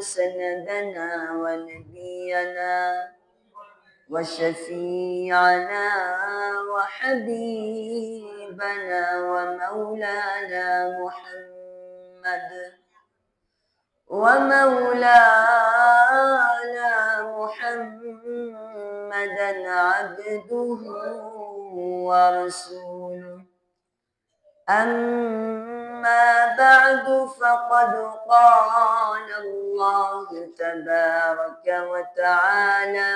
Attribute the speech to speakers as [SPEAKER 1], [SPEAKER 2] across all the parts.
[SPEAKER 1] سندنا ونبينا وشفيعنا وحبيبنا ومولانا محمد ومولانا محمدا عبده ورسوله. أما بعد فقد قال الله تبارك وتعالى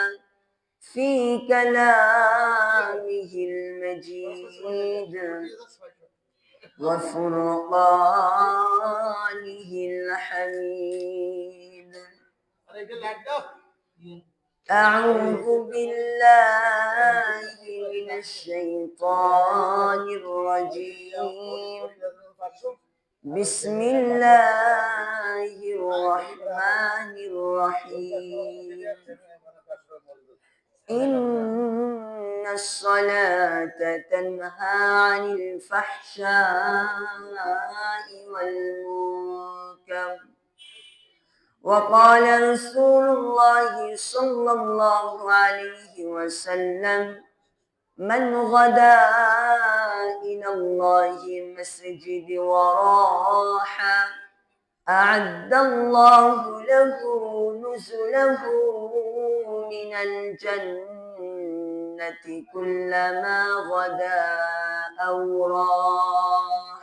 [SPEAKER 1] في كلامه المجيد وفرقانه الحميد. أعوذ بالله من الشيطان الرجيم. بسم الله الرحمن الرحيم. إن الصلاة تنهى عن الفحشاء والمنكر. وقال رسول الله صلى الله عليه وسلم من غدا إلى الله مسجد وراح أعد الله له نزله من الجنة كلما غدا أو راح.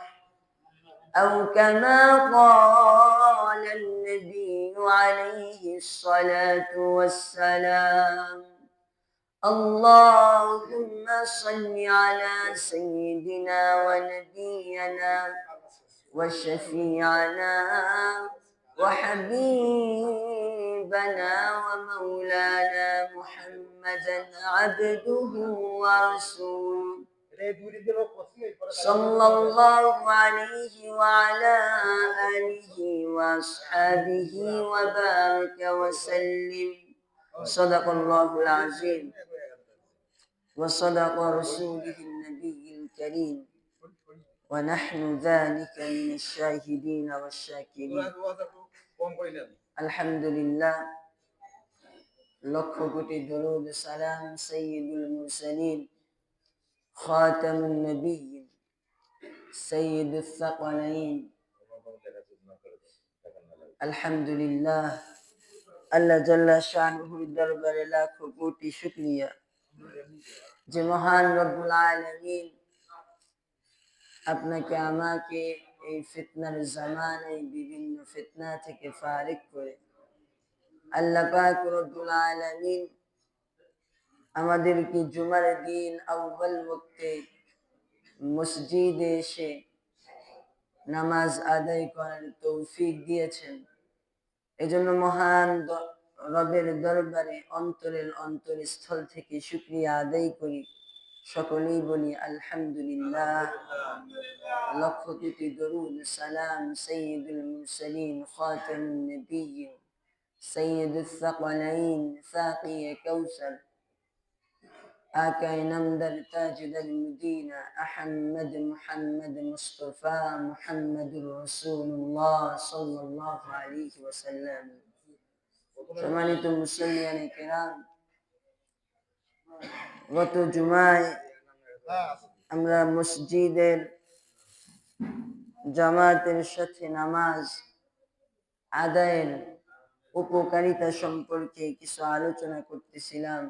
[SPEAKER 1] أو كما قال النبي عليه الصلاة والسلام اللهم صل على سيدنا ونبينا وشفيعنا وحبيبنا ومولانا محمدا عبده ورسوله. صلى الله عليه وعلى آله وأصحابه وبارك وسلم. صدق الله العظيم. وصدق رسوله النبي الكريم. ونحن ذلك من الشاهدين والشاكرين. الحمد لله. لك درود سلام سيد المرسلين خاتم النبي سيد الثقلين الحمد لله الله جل شانه دربر لا كبوتي شكريا যে মহান রব্বুল আলামিন আপনাকে, আমাকে এই ফিতনার জামানায় বিভিন্ন ফিতনা থেকে ফারিক করে। আল্লাহ আমাদেরকে জুমার দিন আউ্বাল ওয়াক্তে মসজিদে এসে নামাজ আদায় করার তৌফিক দিয়েছেন। এজন্য মহান রবের দরবারে অন্তরের অন্তরস্থল থেকে শুক্রিয়া আদায় করি সকলেই বলি আলহামদুলিল্লাহ লক্ষ কোটি দরুদ সালাম সৈয়দুল মুরসালিন খাতামুন নবিয়্যিন সৈয়দুল সাকালাইন সাকিয়ে কাউসার آكاي نمدر تاجد المدينة أحمد محمد مصطفى محمد رسول الله صلى الله عليه وسلم সম্মানিত মুসলিয়ান কেরাম, গত জুমায় আমরা মসজিদের জামাতের সাথে নামাজ আদায়ের উপকারিতা সম্পর্কে কিছু আলোচনা করতেছিলাম।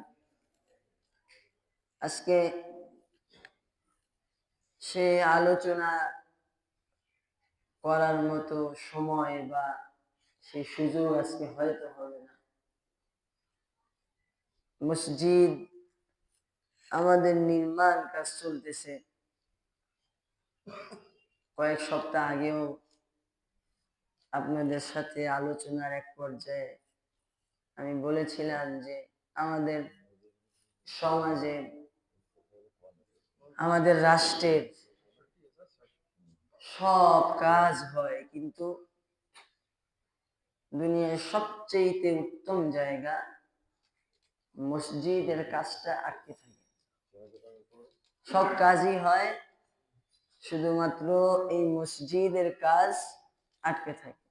[SPEAKER 1] আজকে সে আলোচনা করার মতো সময় বা সেই সুযোগ আজকে হয়তো হবে না। মসজিদ, আমাদের নির্মাণ কাজ চলতেছে। কয়েক সপ্তাহ আগেও আপনাদের সাথে আলোচনার এক পর্যায়ে আমি বলেছিলাম যে আমাদের সমাজে, আমাদের রাষ্ট্রের সব কাজ হয়, কিন্তু দুনিয়ার সবচেয়ে উত্তম জায়গা মসজিদের কাজটা আটকে থাকে। সব কাজই হয়, শুধুমাত্র এই মসজিদের কাজ আটকে থাকে।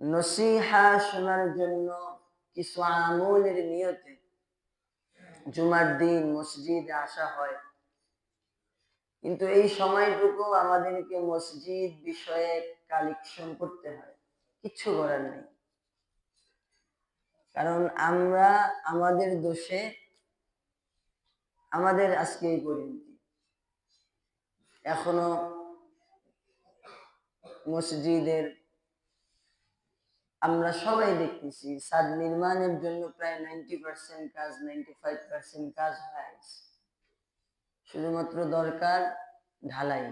[SPEAKER 1] নসিহা শোনার জন্য কিছু আমলের নিয়তে জুমার দিন মসজিদে আসা হয়। কিন্তু এই সময়টুকু আমাদেরকে মসজিদ বিষয়ে কালেকশন করতে হয়, কিচ্ছু করার নেই। কারণ আমরা আমাদের দোষে আমাদের আজকে এই পরিণতি। এখনও মসজিদের আমরা সবাই দেখতেছি, সাদ নির্মাণের জন্য প্রায় নাইনটি পার্সেন্ট কাজ নাইনটি ফাইভ পার্সেন্ট কাজ হয়। শুধুমাত্র দরকার ঢালাই।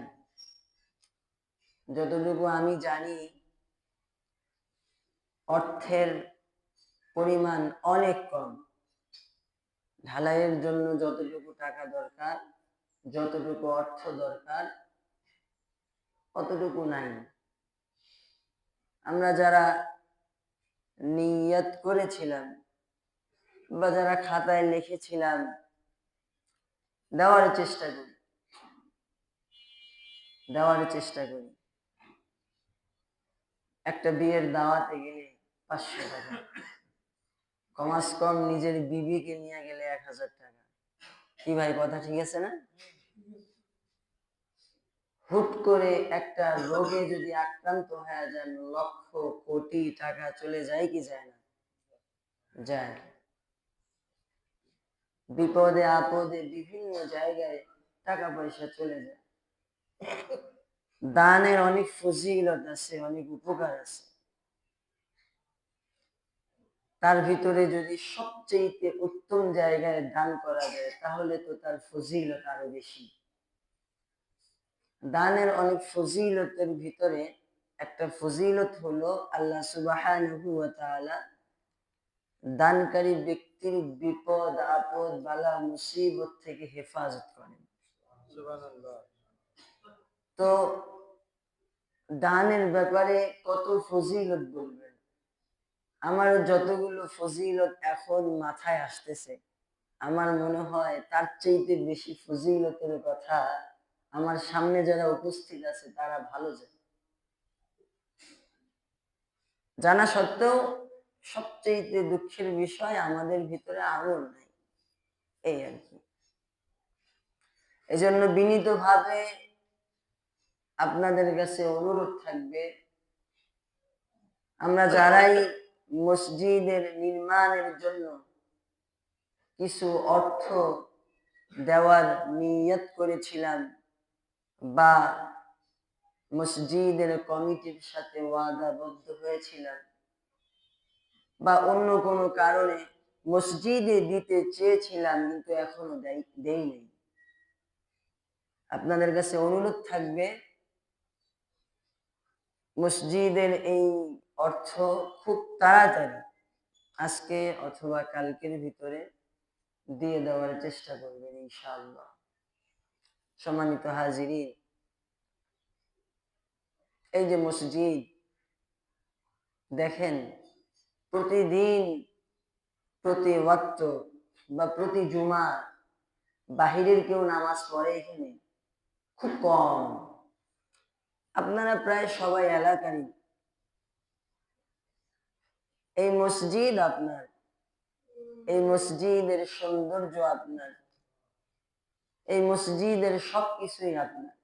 [SPEAKER 1] যতটুকু আমি জানি, অর্থের পরিমাণ অনেক কম। ঢালাইয়ের জন্য যতটুকু টাকা দরকার, যতটুকু অর্থ দরকার, অতটুকু নাই। আমরা যারা নিয়ত করেছিলাম বা যারা খাতায় লিখেছিলাম, দেওয়ার চেষ্টা করি। দেওয়ার চেষ্টা করি। একটা বিয়ের দাওয়াতে গেলে পাঁচশো টাকা। কমাস কম নিজের বিবিকে নিয়ে গেলে এক হাজার টাকা। কি ভাই, কথা ঠিক আছে না? হুট করে একটা রোগে যদি আক্রান্ত হয়ে যান, লক্ষ কোটি টাকা চলে যায় কি যায় না? যায়। বিপদে আপদে বিভিন্ন জায়গায় টাকা পয়সা চলে যায়। দানের অনেক ফজিলত আছে, অনেক উপকার আছে। তার ভিতরে যদি সবচেয়ে উত্তম জায়গায় দান করা যায় তাহলে তো তার ফজিলত আরও বেশি। দানের অনেক ফজিলতের ভিতরে একটা ফজিলত হলো আল্লাহ সুবাহ দানকারী ব্যক্তির বিপদ আপদ বালা মুসিবত থেকে হেফাজত করেন। তো দানের ব্যাপারে কত ফজিলত বলবেন? আমার যতগুলো ফজিলত এখন মাথায় আসতেছে, আমার মনে হয় তার চাইতে বেশি ফজিলতের কথা আমার সামনে যারা উপস্থিত আছে তারা ভালো জানে। জানা সত্ত্বেও সবচেয়ে দুঃখের বিষয় আমাদের ভিতরে আমল নাই, এই আর কি। এজন্য বিনীত ভাবে আপনাদের কাছে অনুরোধ থাকবে, আমরা যারাই মসজিদের নির্মাণের জন্য কিছু অর্থ দেওয়ার নিয়ত করেছিলাম বা মসজিদের কমিটির সাথে ওয়াদাবদ্ধ হয়েছিলাম বা অন্য কোনো কারণে মসজিদে দিতে চেয়েছিলাম কিন্তু এখনও দেই নেই। আপনাদের কাছে অনুরোধ থাকবে, মসজিদের এই অর্থ খুব তাড়াতাড়ি আজকে অথবা কালকের ভিতরে দিয়ে দেওয়ার চেষ্টা করবেন ইনশাআল্লাহ। সম্মানিত হাজিরি এই যে মসজিদ, দেখেন প্রতিদিন, প্রতি ওয়াক্ত বা প্রতি জুমা বাহিরের কেউ নামাজ পড়ে এখানে, খুব কম। আপনারা প্রায় সবাই এলাকারই এই মসজিদ আপনার। এই মসজিদের সৌন্দর্য আপনার। এই মসজিদের সবকিছুই আপনার।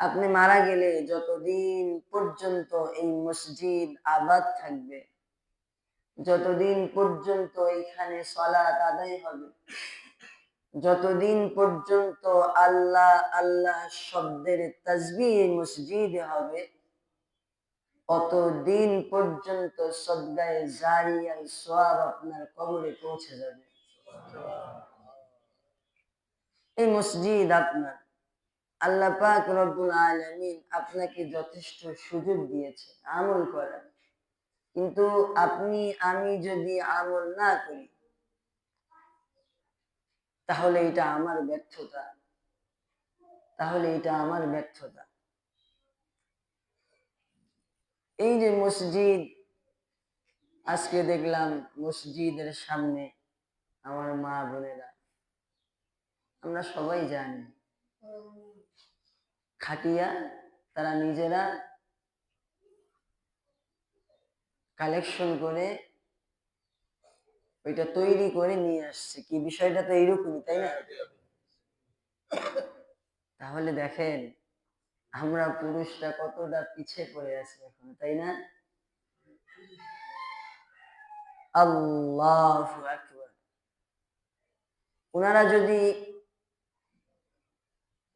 [SPEAKER 1] আপনি মারা গেলে যতদিন পর্যন্ত এই মসজিদ আবাদ থাকবে, যতদিন পর্যন্ত এইখানে সলাৎ আদায় হবে, যতদিন পর্যন্ত আল্লাহ আল্লাহ শব্দের তাজবি এই মসজিদে হবে অতদিন পর্যন্ত সদ্গায় জারিয়াল সোয়াব আপনার কবরে পৌঁছে যাবে? এই মসজিদ আপনার। আল্লাহ পাক রব্বুল আলামিন আপনাকে যথেষ্ট সুযোগ দিয়েছে আমল করার। কিন্তু আপনি, আমি যদি আমল না করি, তাহলে এটা আমার ব্যর্থতা। তাহলে এটা আমার ব্যর্থতা। এই যে মসজিদ আজকে দেখলাম মসজিদের সামনে আমার মা বোনেরা। আমরা সবাই জানি খাটিয়া তারা নিজেরা কালেকশন করে ওইটা তৈরি করে নিয়ে আসছে। কি বিষয়টা তো এইরকমই তাই না? তাহলে দেখেন আমরা পুরুষরা কতটা পিছে পড়ে আছি এখন, তাই না? আল্লাহ ওনারা যদি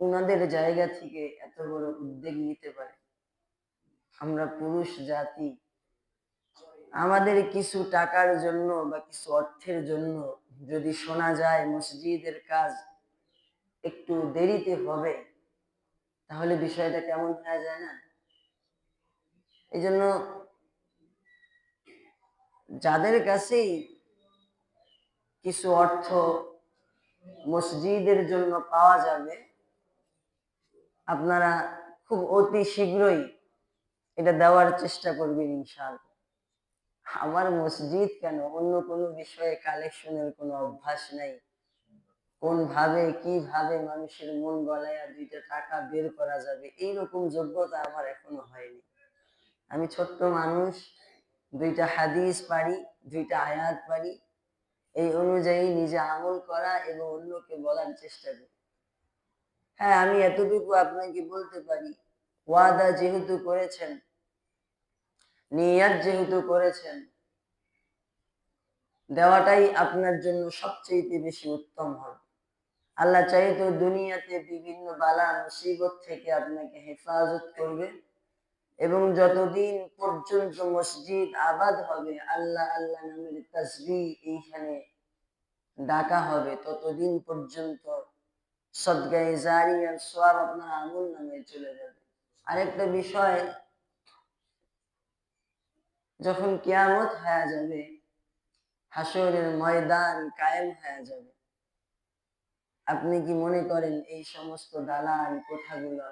[SPEAKER 1] ওনাদের জায়গা থেকে এত বড় উদ্যোগ নিতে পারে, আমরা পুরুষ জাতি, আমাদের কিছু টাকার জন্য বা কিছু অর্থের জন্য যদি শোনা যায় মসজিদের কাজ একটু দেরিতে হবে তাহলে বিষয়টা কেমন হয়ে যায় না? এই জন্য যাদের কাছেই কিছু অর্থ মসজিদের জন্য পাওয়া যাবে, আপনারা খুব অতি শীঘ্রই এটা দেওয়ার চেষ্টা করবেন ইনশাল আমার মসজিদ কেন? অন্য কোনো বিষয়ে কালেকশনের কোনো অভ্যাস নাই। কোন ভাবে কীভাবে মানুষের মন গলায় দুইটা টাকা বের করা যাবে, এইরকম যোগ্যতা আমার এখনও হয়নি। আমি ছোট্ট মানুষ, দুইটা হাদিস পারি, দুইটা আয়াত পারি, এই অনুযায়ী নিজে আমল করা এবং অন্যকে বলার চেষ্টা করি। হ্যাঁ আমি এতটুকু আপনাকে বলতে পারি, ওয়াদা যেহেতু করেছেন, নিয়াত যেহেতু করেছেন, দেওয়াটাই আপনার জন্য সবচেয়ে বেশি উত্তম হবে। আল্লাহ চাইতো দুনিয়াতে বিভিন্ন বালা মুসিবত থেকে আপনাকে হেফাজত করবে। এবং যতদিন পর্যন্ত মসজিদ আবাদ হবে, আল্লাহ আল্লাহ নামের তসবি এইখানে ডাকা হবে, ততদিন পর্যন্ত সদগায়ে জারি আর সব আপনার আমল নামে চলে যাবে। আরেকটা বিষয়, যখন কিয়ামত হয়ে যাবে হাসরের ময়দান কায়েম হয়ে যাবে আপনি কি মনে করেন এই সমস্ত দালান কোঠাগুলো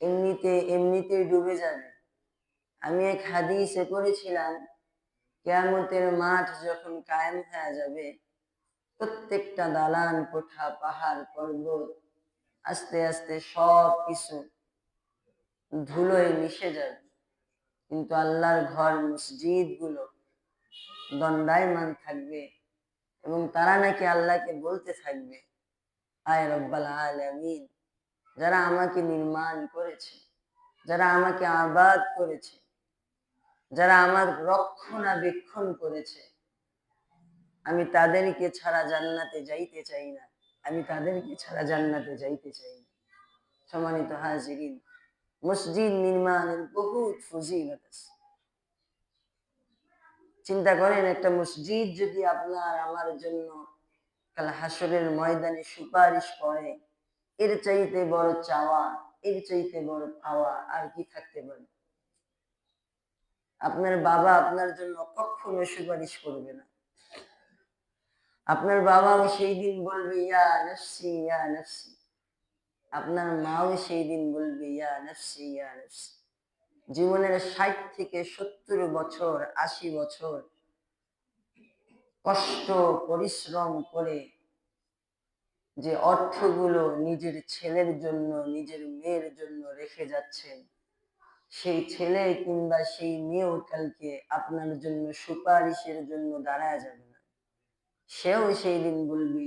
[SPEAKER 1] এমনিতে, এমনিতেই ডুবে যাবে? আমি এক হাদিসে পড়েছিলাম, কেয়ামতের মাঠ যখন কায়েম হয়ে যাবে, প্রত্যেকটা দালান কোঠা, পাহাড়, পর্বত আস্তে আস্তে সব কিছু ধুলোয় মিশে যাবে। কিন্তু আল্লাহর ঘর মসজিদগুলো দণ্ডায়মান থাকবে এবং তারা নাকি আল্লাহকে বলতে থাকবে। আয় রব্বাল আলামিন। যারা আমাকে নির্মাণ করেছে, যারা আমাকে আবাদ করেছে, যারা আমার রক্ষণাবেক্ষণ করেছে, আমি তাদেরকে ছাড়া জান্নাতে যাইতে চাই না। আমি তাদেরকে ছাড়া জান্নাতে যাইতে চাই না। সম্মানিত হাজিরিন, মসজিদ নির্মাণের বহুত ফজিলত আছে। চিন্তা করেন, একটা মসজিদ যদি আপনার আমার জন্য কাল হাসরের ময়দানে সুপারিশ করে। এর চাইতে বড় চাওয়া, এর চাইতে বড় পাওয়া আর কি থাকতে পারে? আপনার বাবা আপনার জন্য কখনো সুপারিশ করবে না। আপনার বাবাও সেই দিন বলবে, ইয়া নফসি ইয়া নফসি। আপনার মাও সেই দিন বলবে, ইয়া নফসি ইয়া নফসি। জীবনের ষাট থেকে সত্তর বছর, আশি বছর কষ্ট, পরিশ্রম করে যে অর্থগুলো নিজের ছেলের জন্য, নিজের মেয়ের জন্য রেখে যাচ্ছেন সেই ছেলে কিংবা সেই মেয়েও কালকে আপনার জন্য সুপারিশের জন্য দাঁড়ায় যাবে না। সেও সেই দিন বলবে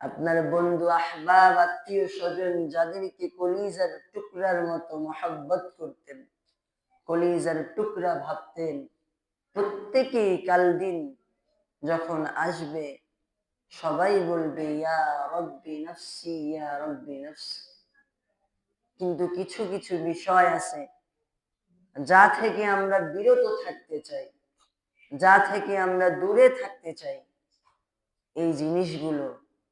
[SPEAKER 1] আপনার বন্ধু, আহবাব, আত্মীয় স্বজন যাদেরকে কলিজার টুকরার মতো মহাব্বত করতেন কলিজার টুকরা ভাবতেন, প্রত্যেকেই কাল দিন যখন আসবে, সবাই বলবে কিন্তু কিছু কিছু বিষয় আছে, যা থেকে আমরা বিরত থাকতে চাই, যা থেকে আমরা দূরে থাকতে চাই। এই জিনিসগুলো,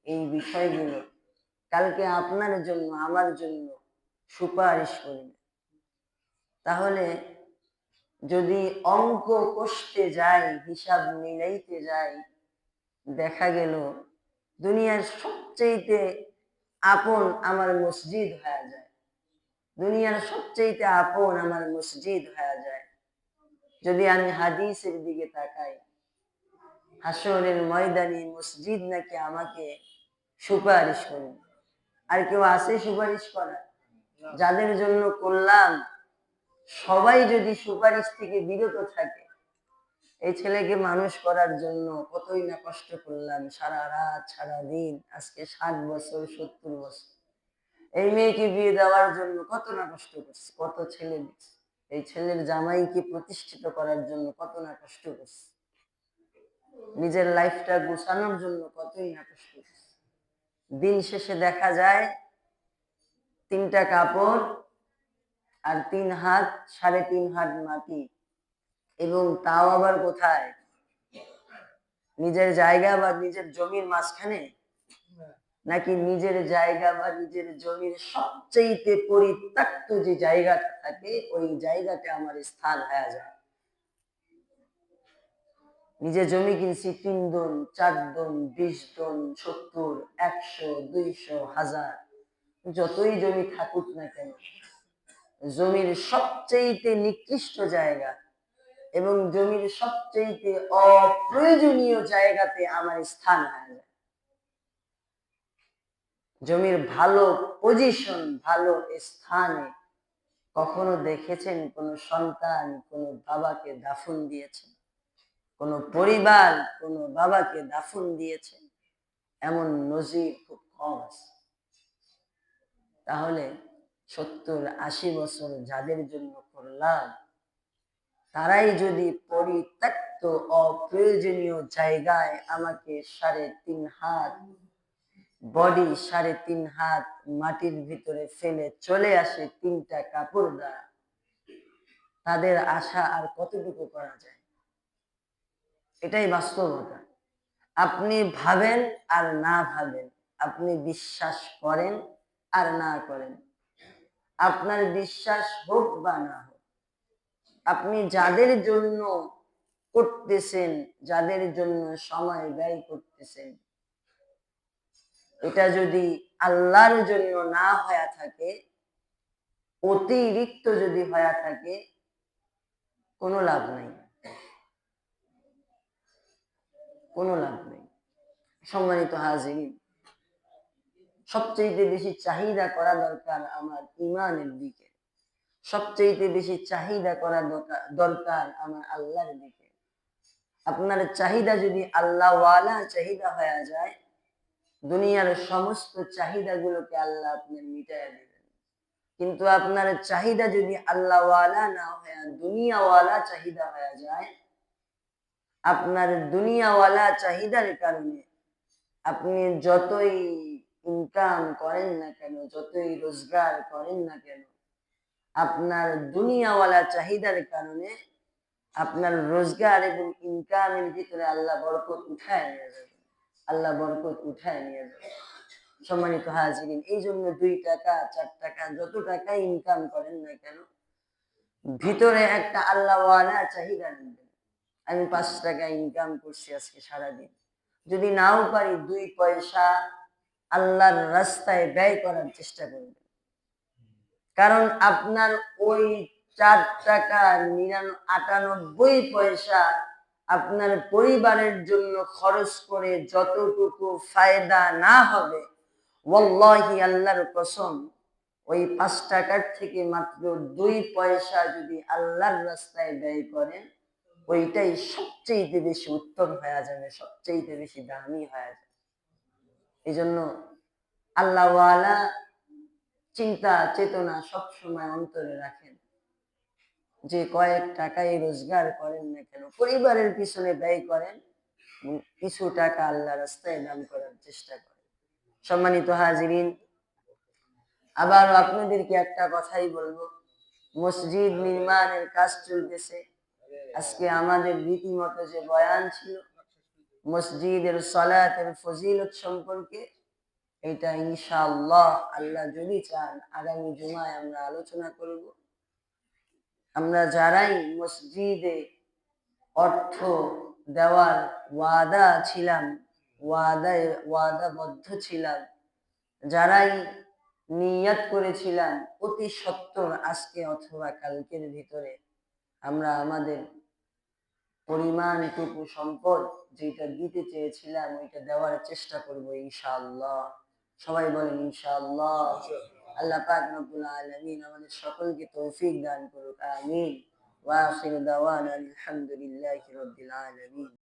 [SPEAKER 1] এই বিষয়গুলো কালকে আপনার জন্য, আমার জন্য সুপারিশ করবে। তাহলে যদি অঙ্ক কষতে যাই, হিসাব মিলাইতে যাই, দেখা গেল দুনিয়ার সবচেয়ে আপন আমার মসজিদ হয়ে যায়। দুনিয়ার সবচেয়ে আপন আমার মসজিদ হয়ে যায়। যদি আমি হাদিসের দিকে তাকাই হাসরের ময়দানি মসজিদ নাকি আমাকে সুপারিশ করবে আর কেউ আছে সুপারিশ করা যাদের জন্য করলাম সবাই যদি সুপারিশ থেকে বিরত থাকে, এই ছেলেকে মানুষ করার জন্য কতই না কষ্ট করলাম, সারা রাত, সারা দিন, আজকে ষাট বছর, সত্তর বছর। এই মেয়েকে বিয়ে দেওয়ার জন্য কত না কষ্ট করছি, কত ছেলে এই ছেলের জামাইকে প্রতিষ্ঠিত করার জন্য কত না কষ্ট করছি। নিজের লাইফটা গুছানোর জন্য কতই না কষ্ট করছি। দিন শেষে দেখা যায়, তিনটা কাপড় আর তিন হাত, সাড়ে তিন হাত মাটি। এবং তাও আবার কোথায়? নিজের জায়গা বা নিজের জমির মাঝখানে? নাকি নিজের জায়গা বা নিজের জমির সবচেয়ে পরিত্যক্ত যে জায়গাটা থাকে, ওই জায়গাতে আমার স্থান হয়ে যায়। নিজে জমি কিনছি তিন দন, চার দন, বিশ দন, সত্তর, একশো, দুইশো, হাজার। যতই জমি থাকুক না কেন জমির সবচেয়ে নিকৃষ্ট জায়গা এবং জমির সবচেয়ে অপ্রয়োজনীয় জায়গাতে আমার স্থান যায়। জমির ভালো পজিশন ভালো স্থানে কখনো দেখেছেন কোন সন্তান কোন বাবাকে দাফন দিয়েছে? কোন পরিবার কোন বাবাকে দাফন দিয়েছে? এমন নজির খুব কম আছে। তাহলে সত্তর, আশি বছর যাদের জন্য করলাম, তারাই যদি পরিত্যক্ত, অপ্রয়োজনীয় জায়গায় আমাকে সাড়ে তিন হাত বডি সাড়ে তিন হাত মাটির ভিতরে ফেলে চলে আসে তিনটা কাপড় দ্বারা, তাদের আশা আর কতটুকু করা যায়? এটাই বাস্তবতা। আপনি ভাবেন আর না ভাবেন, আপনি বিশ্বাস করেন আর না করেন। আপনার বিশ্বাস হোক বা না হোক, আপনি যাদের জন্য করতেছেন, যাদের জন্য সময় ব্যয় করতেছেন, এটা যদি আল্লাহর জন্য না হয়ে থাকে, অতিরিক্ত যদি হয়ে থাকে, কোনো লাভ নাই। কোনো লাভ নেই। সম্মানিত হাজির সবচেয়ে বেশি চাহিদা করা দরকার আমার ইমানের দিকে। সবচেয়ে বেশি চাহিদা করা দরকার আমার আল্লাহর দিকে। আপনার চাহিদা যদি আল্লাহ ওয়ালা চাহিদা হয়ে যায়, দুনিয়ার সমস্ত চাহিদাগুলোকে আল্লাহ আপনার মিটাইয়া দেবেন। কিন্তু আপনার চাহিদা যদি আল্লাহ ওয়ালা না হয়ে, দুনিয়াওয়ালা চাহিদা হয়ে যায়, আপনার দুনিয়াওয়ালা চাহিদার কারণে আপনি যতই ইনকাম করেন না কেন? যতই রোজগার করেন না কেন? আপনার দুনিয়াওয়ালা চাহিদার কারণে আপনার রোজগার এবং ইনকামের ভিতরে আল্লাহ বরকত উঠায় নিয়ে যাবে। আল্লাহ বরকত উঠায় নিয়ে যাবে। সম্মানিত হাজিরিন, এই জন্য দুই টাকা, চার টাকা, যত টাকা ইনকাম করেন না কেন, ভিতরে একটা আল্লাহওয়ালা চাহিদা নেবেন। আমি পাঁচ টাকা ইনকাম করছি আজকে সারাদিন। যদি নাও পারি দুই পয়সা আল্লাহর রাস্তায় ব্যয় করার চেষ্টা করবেন কারণ আপনার ওই চার টাকা নিরানব্বই আটানব্বই পয়সা আপনার পরিবারের জন্য খরচ করে যতটুকু ফায়দা না হবে, ওয়াল্লাহি আল্লাহর কসম, ওই পাঁচ টাকার থেকে মাত্র দুই পয়সা যদি আল্লাহর রাস্তায় ব্যয় করেন, ওইটাই সবচেয়ে বেশি উত্তম হয়ে যাবে সবচেয়ে বেশি দামি হয়ে যাবে। এই জন্য আল্লাহওয়ালা চিন্তা, চেতনা সব সময় অন্তরে রাখেন। যে কয়েক টাকায় রোজগার করেন না কেন, পরিবারের পিছনে ব্যয় করেন কিছু টাকা আল্লাহ রাস্তায় দান করার চেষ্টা করেন। সম্মানিত হাজিরিন, আবার আপনাদেরকে একটা কথাই বলব। মসজিদ নির্মাণের কাজ চলতেছে। আজকে আমাদের রীতিমতো যে বয়ান ছিল মসজিদের সলাতের ফজিলত সম্পর্কে, এটা ইনশাআল্লাহ আল্লাহ যদি চান আগামী জুমায় আমরা আলোচনা করব। আমরা যারাই মসজিদে অর্থ দেওয়ার ওয়াদা ছিলাম, ওয়াদায় ওয়াদাবদ্ধ ছিলাম, যারাই নিয়াত করেছিলাম অতি সত্তর আজকে অথবা কালকের ভিতরে, আমরা আমাদের পরিমাণটুকু সম্পদ যেটা দিতে চেয়েছিলাম, ওইটা দেওয়ার চেষ্টা করব ইনশাআল্লাহ। সবাই বলেন ইনশাআল্লাহ। আল্লাহ পাক রব্বুল আলামিন আমাদের সকলকে তৌফিক দান করুক, আমিন। ওয়া আখির দাওয়ানা আলহামদুলিল্লাহি রাব্বিল আলামিন।